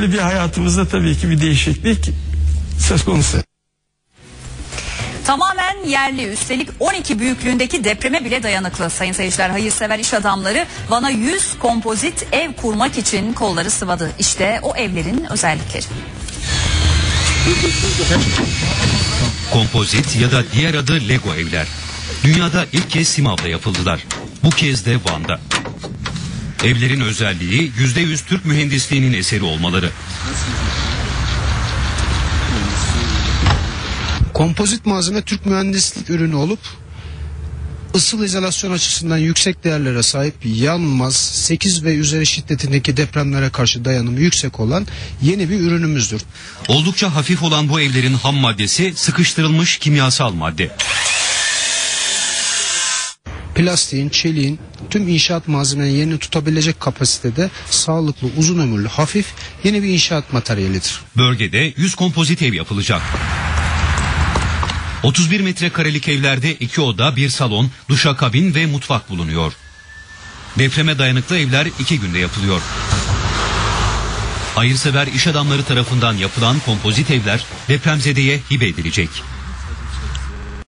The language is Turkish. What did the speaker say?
böyle bir hayatımızda tabii ki bir değişiklik söz konusu. Tamamen yerli üstelik 12 büyüklüğündeki depreme bile dayanıklı. Sayın seyirciler hayırsever iş adamları Van'a 100 kompozit ev kurmak için kolları sıvadı. İşte o evlerin özellikleri. Kompozit ya da diğer adı Lego evler. Dünyada ilk kez Simav'da yapıldılar. Bu kez de Van'da. Evlerin özelliği %100 Türk mühendisliğinin eseri olmaları. Kompozit malzeme Türk mühendislik ürünü olup ısıl izolasyon açısından yüksek değerlere sahip yanmaz 8 ve üzeri şiddetindeki depremlere karşı dayanımı yüksek olan yeni bir ürünümüzdür. Oldukça hafif olan bu evlerin ham maddesi sıkıştırılmış kimyasal madde. Plastiğin, çeliğin tüm inşaat malzemenin yerini tutabilecek kapasitede sağlıklı, uzun ömürlü, hafif yeni bir inşaat materyalidir. Bölgede 100 kompozit ev yapılacak. 31 metrekarelik evlerde iki oda, bir salon, duşakabin ve mutfak bulunuyor. Depreme dayanıklı evler iki günde yapılıyor. Hayırsever iş adamları tarafından yapılan kompozit evler depremzedeye hibe edilecek.